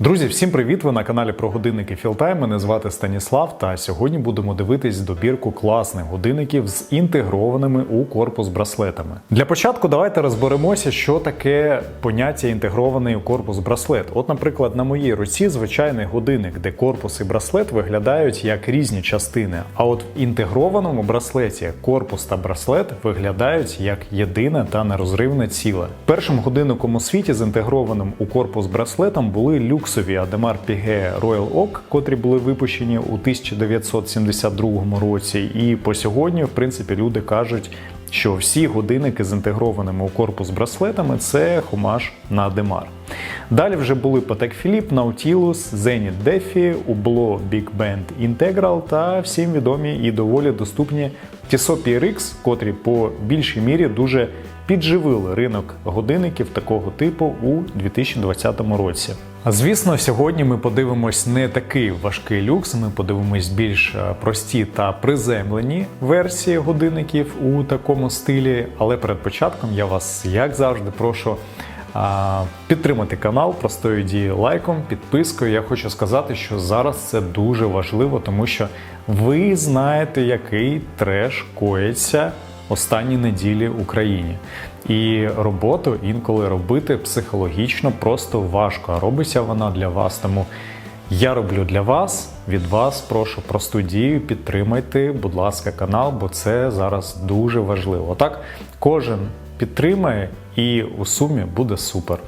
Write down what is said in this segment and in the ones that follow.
Друзі, всім привіт! Ви на каналі про годинники Філтайм. Мене звати Станіслав. Та сьогодні будемо дивитись добірку класних годинників з інтегрованими у корпус браслетами. Для початку давайте розберемося, що таке поняття інтегрований у корпус браслет. От, наприклад, на моїй руці звичайний годинник, де корпус і браслет виглядають як різні частини. А от в інтегрованому браслеті корпус та браслет виглядають як єдине та нерозривне ціле. Першим годинником у світі з інтегрованим у корпус браслетом були люксові Ademar Piguet Royal Oak, котрі були випущені у 1972 році. І по сьогодні, в принципі, люди кажуть. Що всі годинники з інтегрованими у корпус браслетами це хомаж на Ademar. Далі вже були Patek Philippe, Nautilus, Zenith Defi, Hublot Big Band Integral та всім відомі і доволі доступні Tissot PRX, котрі по більшій мірі дуже підживили ринок годинників такого типу у 2020 році. Звісно, сьогодні ми подивимось не такий важкий люкс. Ми подивимось більш е, прості та приземлені версії годинників у такому стилі. Але перед початком я вас, як завжди, прошу. Підтримати канал простою дією лайком, підпискою. Я хочу сказати, що зараз це дуже важливо, тому що ви знаєте, який треш коїться останні неділі в Україні. І роботу інколи робити психологічно просто важко. Робиться вона для вас. Тому я роблю для вас. Від вас прошу просту дію. Підтримайте, будь ласка, канал, бо це зараз дуже важливо. Так, кожен підтримає, і у сумі буде супер.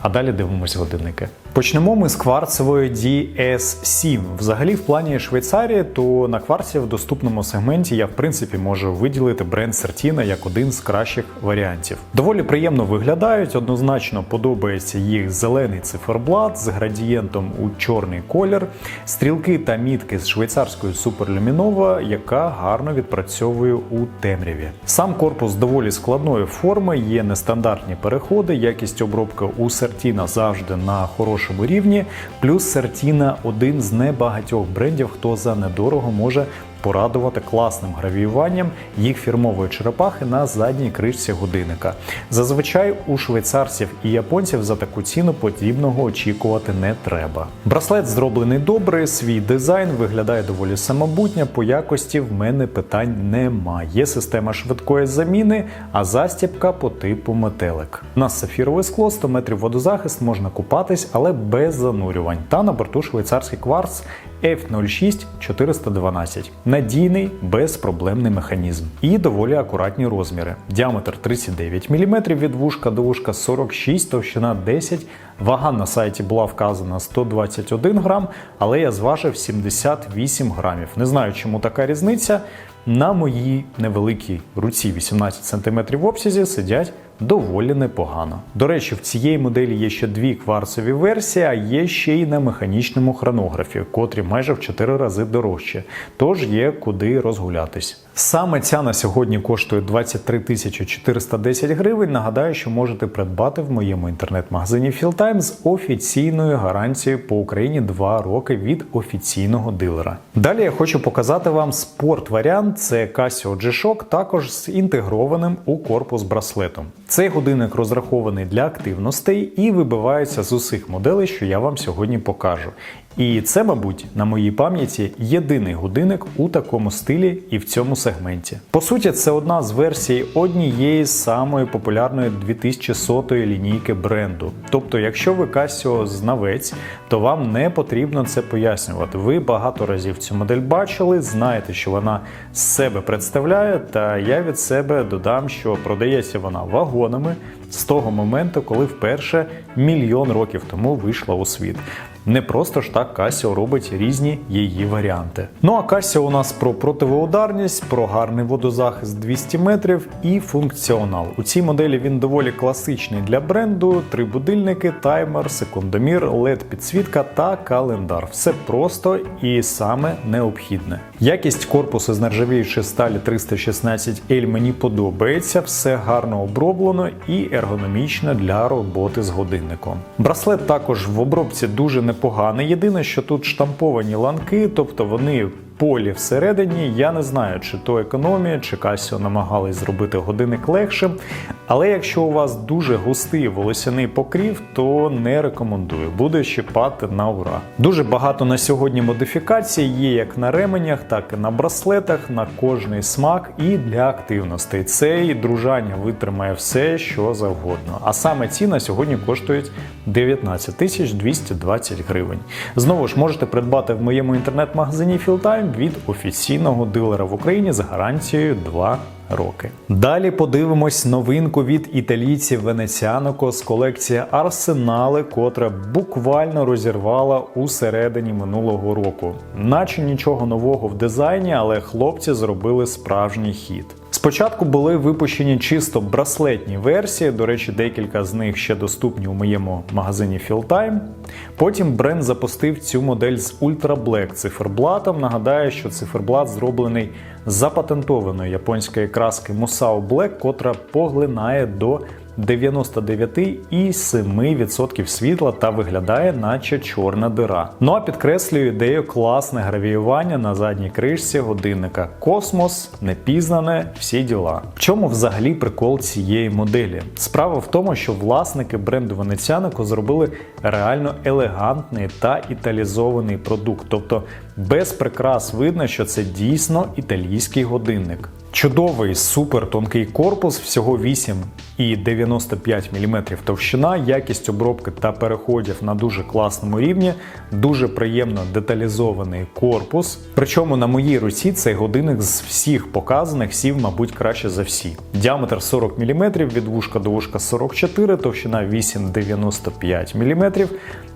А далі дивимось годинники. Почнемо ми з кварцевої DS7. Взагалі, в плані Швейцарії, то на кварці в доступному сегменті я в принципі можу виділити бренд Certina як один з кращих варіантів. Доволі приємно виглядають, однозначно подобається їх зелений циферблат з градієнтом у чорний колір, стрілки та мітки з швейцарською суперлюмінова, яка гарно відпрацьовує у темряві. Сам корпус доволі складної форми, є нестандартні переходи, якість обробки у Certina завжди на хорошому рівні. Плюс Certina один з небагатьох брендів, хто за недорого може порадувати класним гравіюванням їх фірмової черепахи на задній кришці годинника. Зазвичай у швейцарців і японців за таку ціну подібного очікувати не треба. Браслет зроблений добре, свій дизайн виглядає доволі самобутньо. По якості в мене питань немає. Є система швидкої заміни, а застібка по типу метелик. У нас сафірове скло, 100 метрів водозахист, можна купатись, але без занурювань. Та на борту швейцарський кварц F06 412. Надійний, безпроблемний механізм і доволі акуратні розміри. Діаметр 39 мм від вушка до вушка 46, товщина 10. Вага на сайті була вказана 121 грам, але я зважив 78 грамів. Не знаю, чому така різниця. На моїй невеликій руці 18 см в обсязі сидять доволі непогано. До речі, в цієї моделі є ще дві кварцеві версії, а є ще й на механічному хронографі, котрі майже в 4 рази дорожче. Тож є куди розгулятись. Саме ця на сьогодні коштує 23 тисячі 410 гривень. Нагадаю, що можете придбати в моєму інтернет-магазині Філтайм з офіційною гарантією по Україні 2 роки від офіційного дилера. Далі я хочу показати вам спорт-варіант. Це Casio G-Shock, також з інтегрованим у корпус браслетом. Цей годинник розрахований для активностей і вибивається з усіх моделей, що я вам сьогодні покажу. І це, мабуть, на моїй пам'яті єдиний годинник у такому стилі і в цьому сегменті. По суті, це одна з версій однієї з самої популярної 2100 лінійки бренду. Тобто, якщо ви Casio знавець, то вам не потрібно це пояснювати. Ви багато разів цю модель бачили, знаєте, що вона себе представляє. Та я від себе додам, що продається вона вагонами з того моменту, коли вперше мільйон років тому вийшла у світ. Не просто ж так Casio робить різні її варіанти. Ну а Casio у нас про противоударність, про гарний водозахист 200 метрів і функціонал. У цій моделі він доволі класичний для бренду: три будильники, таймер, секундомір, led підсвітка та календар. Все просто і саме необхідне. Якість корпусу з нержавіючої сталі 316L мені подобається, все гарно оброблено і ергономічно для роботи з годинником. Браслет також в обробці дуже непоганий. Єдине, що тут штамповані ланки, тобто вони полі всередині. Я не знаю, чи то економія, чи Casio намагались зробити годинник легшим. Але якщо у вас дуже густий волосяний покрів, то не рекомендую. Буде щипати на ура. Дуже багато на сьогодні модифікацій є як на ременях, так і на браслетах, на кожний смак і для активностей. Цей дружання витримає все, що завгодно. А саме ці на сьогодні коштують 19 тисяч 220 гривень. Знову ж можете придбати в моєму інтернет-магазині Fieldtime від офіційного дилера в Україні з гарантією 2 роки. Далі подивимось новинку від італійців Венеціанокос, з колекції Арсенали, котра буквально розірвала у середині минулого року. Наче нічого нового в дизайні, але хлопці зробили справжній хід. Спочатку були випущені чисто браслетні версії, до речі, декілька з них ще доступні у моєму магазині Fieldtime. Потім бренд запустив цю модель з Ultra Black циферблатом. Нагадаю, що циферблат зроблений з запатентованої японської краски Musao Black, котра поглинає до 99,7% світла та виглядає, наче чорна дира. Ну а підкреслюю ідею класне гравіювання на задній кришці годинника. Космос, непізнане, всі діла. В чому взагалі прикол цієї моделі? Справа в тому, що власники бренду Венеціанико зробили реально елегантний та італізований продукт, тобто без прикрас видно, що це дійсно італійський годинник. Чудовий супер тонкий корпус, всього 8,95 мм товщина, якість обробки та переходів на дуже класному рівні, дуже приємно деталізований корпус. Причому на моїй руці цей годинник з всіх показаних сів, мабуть, краще за всі. Діаметр 40 мм, від вушка до вушка 44, товщина 8,95 мм.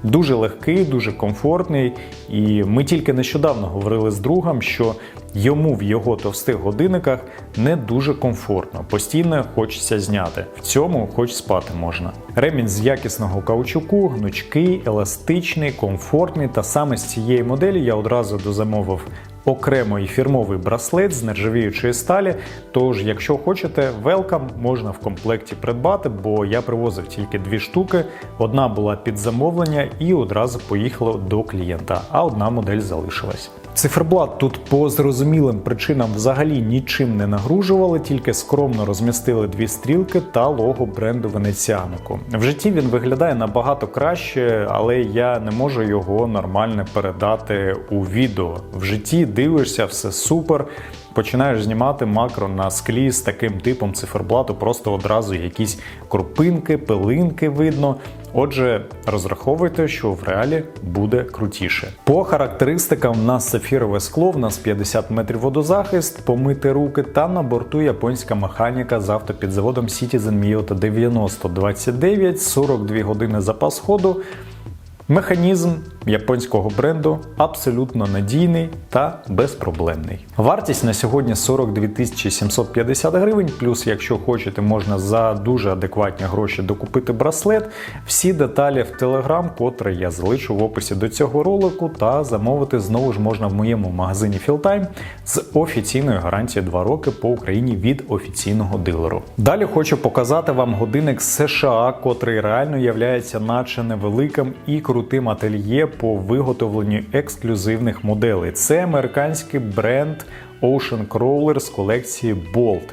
Дуже легкий, дуже комфортний. І ми тільки нещодавно говорили з другом, що йому в його товстих годинниках не дуже комфортно, постійно хочеться зняти. В цьому хоч спати можна. Ремінь з якісного каучуку, гнучкий, еластичний, комфортний. Та саме з цієї моделі я одразу дозамовив окремий фірмовий браслет з нержавіючої сталі. Тож, якщо хочете, велкам можна в комплекті придбати, бо я привозив тільки дві штуки. Одна була під замовлення і одразу поїхала до клієнта, а одна модель залишилась. Циферблат тут по зрозумілим причинам взагалі нічим не нагружували, тільки скромно розмістили дві стрілки та лого бренду Венеціанку. В житті він виглядає набагато краще, але я не можу його нормально передати у відео. В житті дивишся, все супер. Починаєш знімати макро на склі з таким типом циферблату, просто одразу якісь крупинки, пилинки видно. Отже, розраховуйте, що в реалі буде крутіше. По характеристикам в нас сапфірове скло, в нас 50 метрів водозахист, помити руки та на борту японська механіка з автопідзаводом Citizen Miyota 9029, 42 години запас ходу. Механізм японського бренду абсолютно надійний та безпроблемний. Вартість на сьогодні 42 750 гривень. Плюс, якщо хочете, можна за дуже адекватні гроші докупити браслет. Всі деталі в Telegram, котре я залишу в описі до цього ролику, та замовити знову ж можна в моєму магазині Fieldtime з офіційною гарантією 2 роки по Україні від офіційного дилеру. Далі хочу показати вам годинник США, котрий реально являється наче невеликим і крутим ательє по виготовленню ексклюзивних моделей. Це американський бренд Ocean Crawler з колекції Bolt.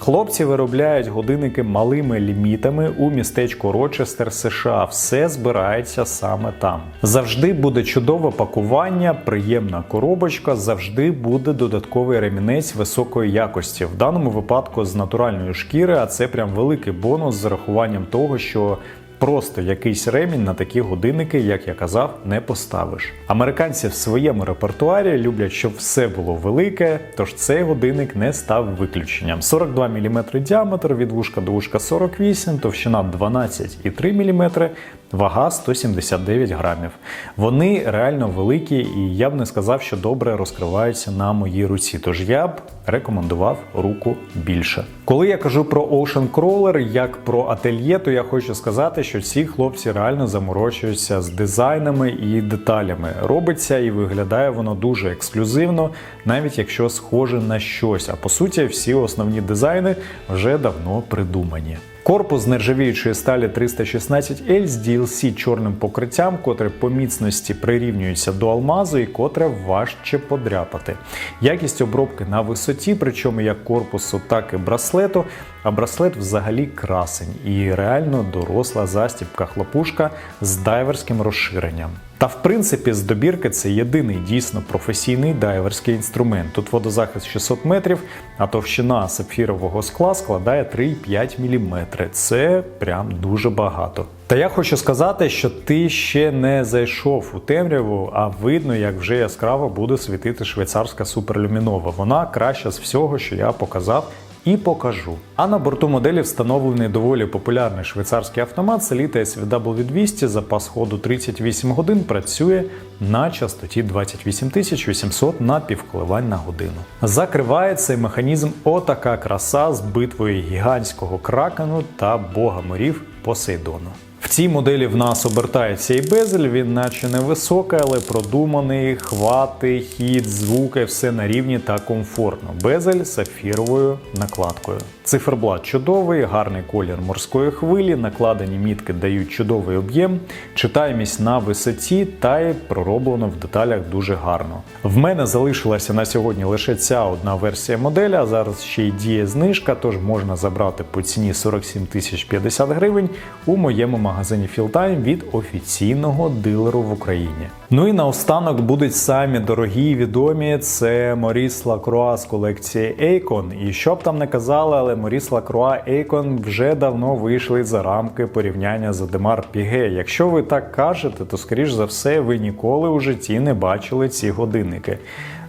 Хлопці виробляють годинники малими лімітами у містечку Рочестер, США. Все збирається саме там. Завжди буде чудове пакування, приємна коробочка, завжди буде додатковий ремінець високої якості. В даному випадку з натуральної шкіри, а це прям великий бонус з рахуванням того, що Просто якийсь ремінь на такі годинники, як я казав, не поставиш. Американці в своєму репертуарі люблять, щоб все було велике, тож цей годинник не став виключенням. 42 мм діаметр від вушка до вушка 48, товщина 12,3 мм, вага 179 грамів. Вони реально великі, і я б не сказав, що добре розкриваються на моїй руці. Тож я б рекомендував руку більше. Коли я кажу про Ocean Crawler, як про ательє, то я хочу сказати, що ці хлопці реально заморочуються з дизайнами і деталями. Робиться і виглядає воно дуже ексклюзивно, навіть якщо схоже на щось. А по суті, всі основні дизайни вже давно придумані. Корпус нержавіючої сталі 316L з DLC чорним покриттям, котре по міцності прирівнюється до алмазу і котре важче подряпати. Якість обробки на висоті, причому як корпусу, так і браслету. А браслет взагалі красень і реально доросла застібка хлопушка з дайверським розширенням. Та в принципі з добірки це єдиний дійсно професійний дайверський інструмент. Тут водозахист 600 метрів, а товщина сапфірового скла складає 3,5 мм. Це прям дуже багато. Та я хочу сказати, що ти ще не зайшов у темряву, а видно, як вже яскраво буде світити швейцарська суперлюмінова. Вона краща з всього, що я показав і покажу. А на борту моделі встановлений доволі популярний швейцарський автомат селіта SVW200, запас ходу 38 годин, працює на частоті 28800 на півколивань на годину. Закриває цей механізм отака краса з битвою гігантського кракену та бога морів Посейдону. В цій моделі в нас обертається і безель, він наче невисокий, але продуманий, хвати, хід, звуки, все на рівні та комфортно. Безель з сапфіровою накладкою. Циферблат чудовий, гарний колір морської хвилі, накладені мітки дають чудовий об'єм, читаємість на висоті та й пророблено в деталях дуже гарно. В мене залишилася на сьогодні лише ця одна версія моделі, а зараз ще й діє знижка, тож можна забрати по ціні 47 тисяч 50 гривень у моєму магазині Fieldtime від офіційного дилеру в Україні. Ну і наостанок будуть самі дорогі і відомі. Це Моріс Лакруа з колекції Ейкон. І що б там не казали, але Моріс Лакруа Ейкон вже давно вийшли за рамки порівняння з Адемар Піге. Якщо ви так кажете, то скоріш за все ви ніколи у житті не бачили ці годинники.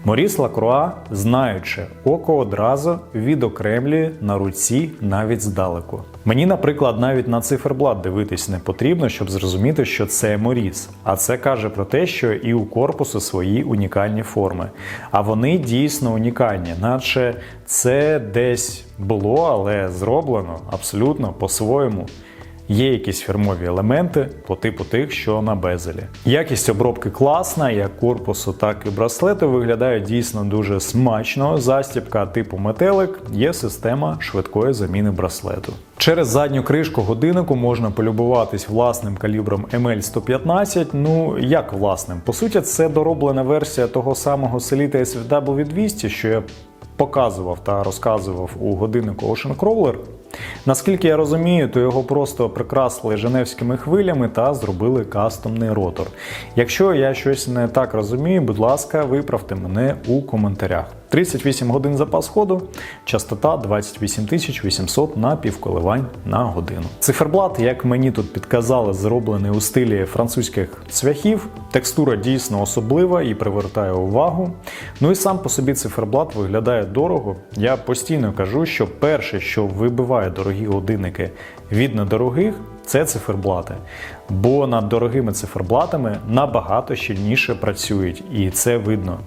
Моріс Лакруа, знаючи, око одразу відокремлює на руці навіть здалеку. Мені, наприклад, навіть на циферблат дивитись не потрібно, щоб зрозуміти, що це Моріс. А це каже про те, що і у корпусу свої унікальні форми. А вони дійсно унікальні, наче це десь було, але зроблено абсолютно по-своєму. Є якісь фірмові елементи по типу тих, що на безелі. Якість обробки класна, як корпусу, так і браслету виглядають дійсно дуже смачно. Застібка типу метелик є система швидкої заміни браслету. Через задню кришку годиннику можна полюбуватись власним калібром ML115. Ну як власним? По суті, це дороблена версія того самого Selita SW200, що я показував та розказував у годиннику Ocean Crawler. Наскільки я розумію, то його просто прикрасили женевськими хвилями та зробили кастомний ротор. Якщо я щось не так розумію, будь ласка, виправте мене у коментарях. 38 годин запас ходу, частота 28 800 на півколивань на годину. Циферблат, як мені тут підказали, зроблений у стилі французьких цвяхів. Текстура дійсно особлива і привертає увагу. Ну і сам по собі циферблат виглядає дорого. Я постійно кажу, що перше, що вибиває дорогі годинники від недорогих, це циферблати. Бо над дорогими циферблатами набагато щільніше працюють, і це видно.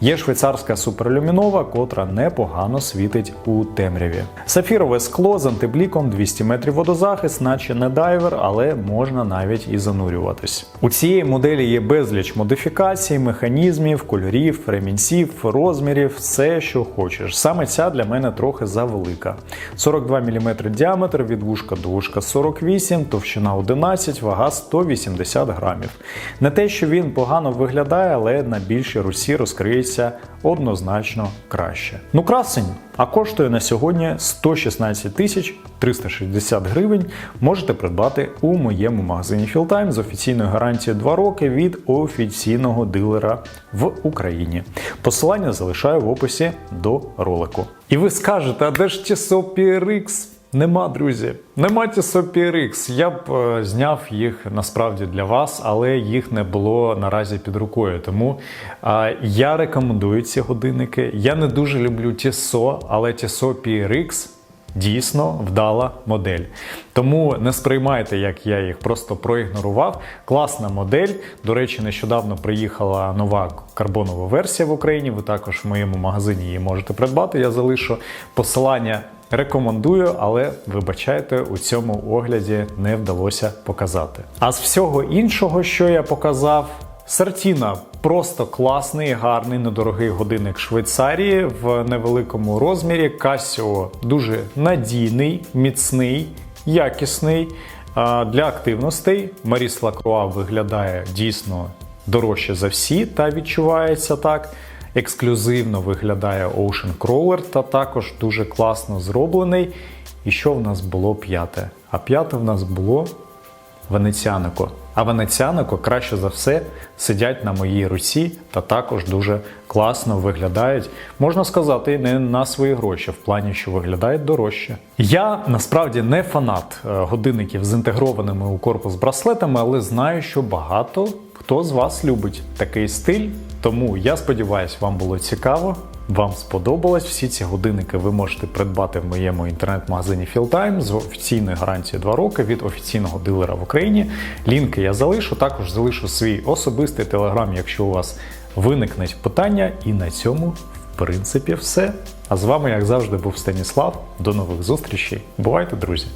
Є швейцарська суперлюмінова, котра непогано світить у темряві. Сафірове скло з антибліком 200 метрів водозахист, наче не дайвер, але можна навіть і занурюватись. У цієї моделі є безліч модифікацій, механізмів, кольорів, ремінців, розмірів, все, що хочеш. Саме ця для мене трохи завелика. 42 мм діаметр від вушка до вушка 48, товщина 11, вага 180 грамів. Не те, що він погано виглядає, але на більшій русі розкриється однозначно краще. Ну, красень, а коштує на сьогодні 116 тисяч 360 гривень. Можете придбати у моєму магазині Fieldtime з офіційною гарантією 2 роки від офіційного дилера в Україні. Посилання залишаю в описі до ролику. І ви скажете, а де ж ті PRX? Нема, друзі, нема Tissot PRX. Я б е, зняв їх насправді для вас, але їх не було наразі під рукою. Тому е, я рекомендую ці годинники. Я не дуже люблю Tissot, але Tissot PRX дійсно вдала модель. Тому не сприймайте, як я їх просто проігнорував. Класна модель. До речі, нещодавно приїхала нова карбонова версія в Україні. Ви також в моєму магазині її можете придбати. Я залишу посилання. Рекомендую, але вибачайте, у цьому огляді не вдалося показати. А з всього іншого, що я показав, Сартіна просто класний, гарний, недорогий годинник Швейцарії в невеликому розмірі. Casio дуже надійний, міцний. якісний. Для активностей Маріс Лакруа виглядає дійсно дорожче за всі та відчувається так. Ексклюзивно виглядає Ocean Crawler та також дуже класно зроблений. І що в нас було п'яте? А п'яте в нас було Венеціанико. А Венеціанико краще за все сидять на моїй руці та також дуже класно виглядають, можна сказати, не на свої гроші, в плані, що виглядають дорожче. Я насправді не фанат е, годинників з інтегрованими у корпус браслетами, але знаю, що багато хто з вас любить такий стиль. Тому я сподіваюся, вам було цікаво. Вам сподобалось всі ці годинники ви можете придбати в моєму інтернет-магазині Fieldtime з офіційною гарантією 2 роки від офіційного дилера в Україні. Лінки я залишу. Також залишу свій особистий телеграм, якщо у вас виникнуть питання. І на цьому, в принципі, все. А з вами, як завжди, був Станіслав. До нових зустрічей. Бувайте, друзі!